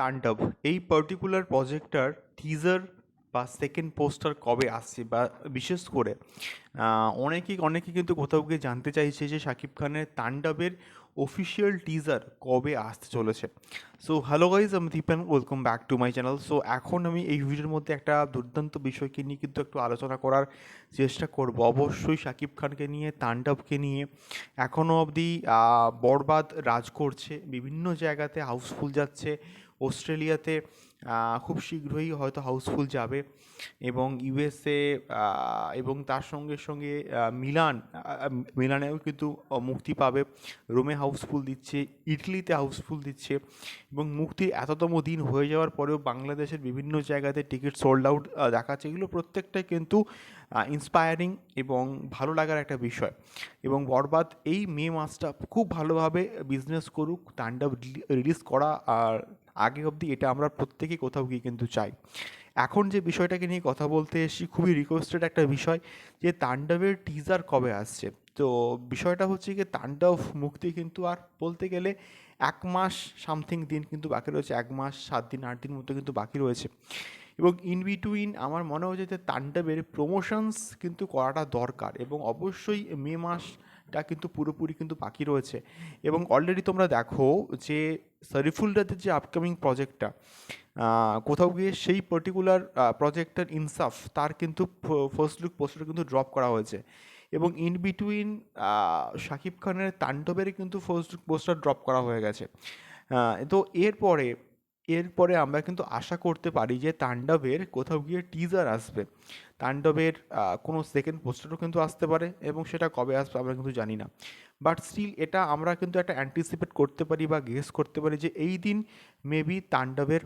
তাণ্ডব। এই পার্টিকুলার প্রজেক্টটার টিজার বা সেকেন্ড পোস্টার কবে আসছে বা বিশেষ করে অনেকেই, অনেকে কিন্তু কোথাও গিয়ে জানতে চাইছে যে শাকিব খানের তাণ্ডবের অফিসিয়াল টিজার কবে আসতে চলেছে। সো হ্যালো গাইজ আমি Dipan welcome back to my channel so এখন আমি এই ভিডিওর মধ্যে একটা দুর্দান্ত বিষয়কে নিয়ে কিন্তু একটু আলোচনা করার চেষ্টা করব। অবশ্যই শাকিব খানকে নিয়ে, তাণ্ডবকে নিয়ে। এখনও অবধি বরবাদ রাজ করছে, বিভিন্ন জায়গাতে হাউসফুল যাচ্ছে। অস্ট্রেলিয়াতে খুব শীঘ্রই হয়তো হাউসফুল যাবে এবং ইউএসএ এবং তার সঙ্গে সঙ্গে মিলান মিলানেও কিন্তু মুক্তি পাবে। রোমে হাউসফুল দিচ্ছে, ইটালিতে হাউসফুল দিচ্ছে এবং মুক্তির এততম দিন হয়ে যাওয়ার পরেও বাংলাদেশের বিভিন্ন জায়গাতে টিকিট সোল্ড আউট দেখাচ্ছে। এগুলো প্রত্যেকটাই কিন্তু ইন্সপায়ারিং এবং ভালো লাগার একটা বিষয়। এবং বরবাদ এই মে মাসটা খুব ভালোভাবে বিজনেস করুক, তাণ্ডব রিলিজ করা আর আগে অবধি এটা আমরা প্রত্যেকেই কোথাও গিয়ে কিন্তু চাই। এখন যে বিষয়টাকে নিয়ে কথা বলতে এসেছি, খুবই রিকোয়েস্টেড একটা বিষয় যে তাণ্ডবের টিজার কবে আসছে। তো বিষয়টা হচ্ছে কি তাণ্ডব মুক্তি কিন্তু আর বলতে গেলে এক মাস সামথিং দিন কিন্তু বাকি রয়েছে, এক মাস, সাত দিন, আট দিন মতো কিন্তু বাকি রয়েছে। এবং ইন বিটুইন আমার মনে হচ্ছে যে তাণ্ডবের প্রমোশনস কিন্তু করাটা দরকার এবং অবশ্যই মে মাসটা কিন্তু পুরোপুরি কিন্তু বাকি রয়েছে। এবং অলরেডি তোমরা দেখো যে শরীফুল যে আপকামিং প্রজেক্টটা কোথাও গিয়ে সেই পার্টিকুলার প্রজেক্টের ইনসাফ তার কিন্তু ফার্স্ট লুক পোস্টার কিন্তু ড্রপ করা হয়েছে। এবং ইন বিটুইন শাকিব খানের তাণ্ডবের কিন্তু পোস্টার ড্রপ করা হয়ে গেছে। তো এরপরে এরপরে আমরা কিন্তু আশা করতে পারি যে তাণ্ডবের কোথাও গিয়ে টিজার আসবে। তাণ্ডবের কোনো সেকেন্ড পোস্টারও কিন্তু আসতে পারে এবং সেটা কবে আসবে আমরা কিন্তু জানি না। বাট স্টিল এটা আমরা কিন্তু একটা অ্যান্টিসিপেট করতে পারি বা গেস করতে পারি যে এই দিন মেবি তাণ্ডবের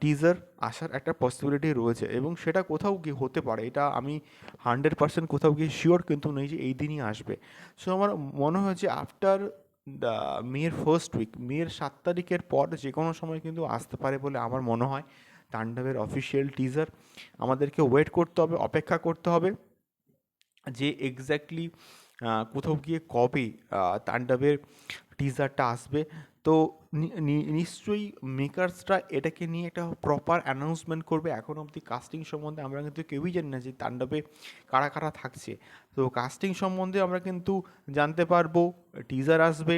টিজার আসার একটা পসিবিলিটি রয়েছে এবং সেটা কোথাও গিয়ে হতে পারে। এটা আমি হান্ড্রেড পার্সেন্ট কোথাও গিয়ে শিওর কিন্তু নেই যে এই দিনই আসবে। সো আমার মনে হয় যে আফটার মেয়ের ফার্স্ট উইক মেয়ের সাত তারিখের পর যে কোনো সময় কিন্তু আসতে পারে বলে আমার মনে হয়। তাণ্ডবের অফিসিয়াল টিজার আমাদেরকে ওয়েট করতে হবে, অপেক্ষা করতে হবে যে এক্স্যাক্টলি কোথাও গিয়ে কবে তাণ্ডবের টিজারটা আসবে। তো নিশ্চয়ই মেকার্সরা এটাকে নিয়ে একটা প্রপার অ্যানাউন্সমেন্ট করবে। এখন অবধি কাস্টিং সম্বন্ধে আমরা কিন্তু কেউই জানি না যে তাণ্ডবে কারা কারা থাকছে। তো কাস্টিং সম্বন্ধে আমরা কিন্তু জানতে পারব টিজার আসবে।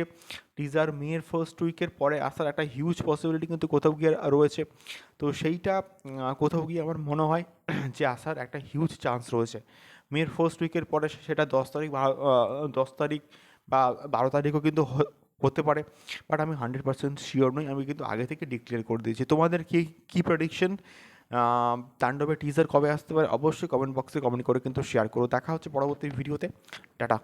টিজার মেয়ের ফার্স্ট উইকের পরে আসার একটা হিউজ পসিবিলিটি কিন্তু কোথাও গিয়ে রয়েছে। তো সেইটা কোথাও গিয়ে আমার মনে হয় যে আসার একটা হিউজ চান্স রয়েছে। মেয়ের ফার্স্ট উইকের পরে সেটা দশ তারিখ দশ তারিখ বা বারো তারিখও কিন্তু হতে পারে বাট আমি হান্ড্রেড পার্সেন্ট শিওর নই। আমি কিন্তু আগে থেকে ডিক্লেয়ার করে দিয়েছি। তোমাদের কী কী প্রেডিকশন তাণ্ডবের টিজার কবে আসতে পারে? অবশ্যই কমেন্ট বক্সে কমেন্ট করে কিন্তু শেয়ার করো। দেখা হচ্ছে পরবর্তী ভিডিওতে টাটা।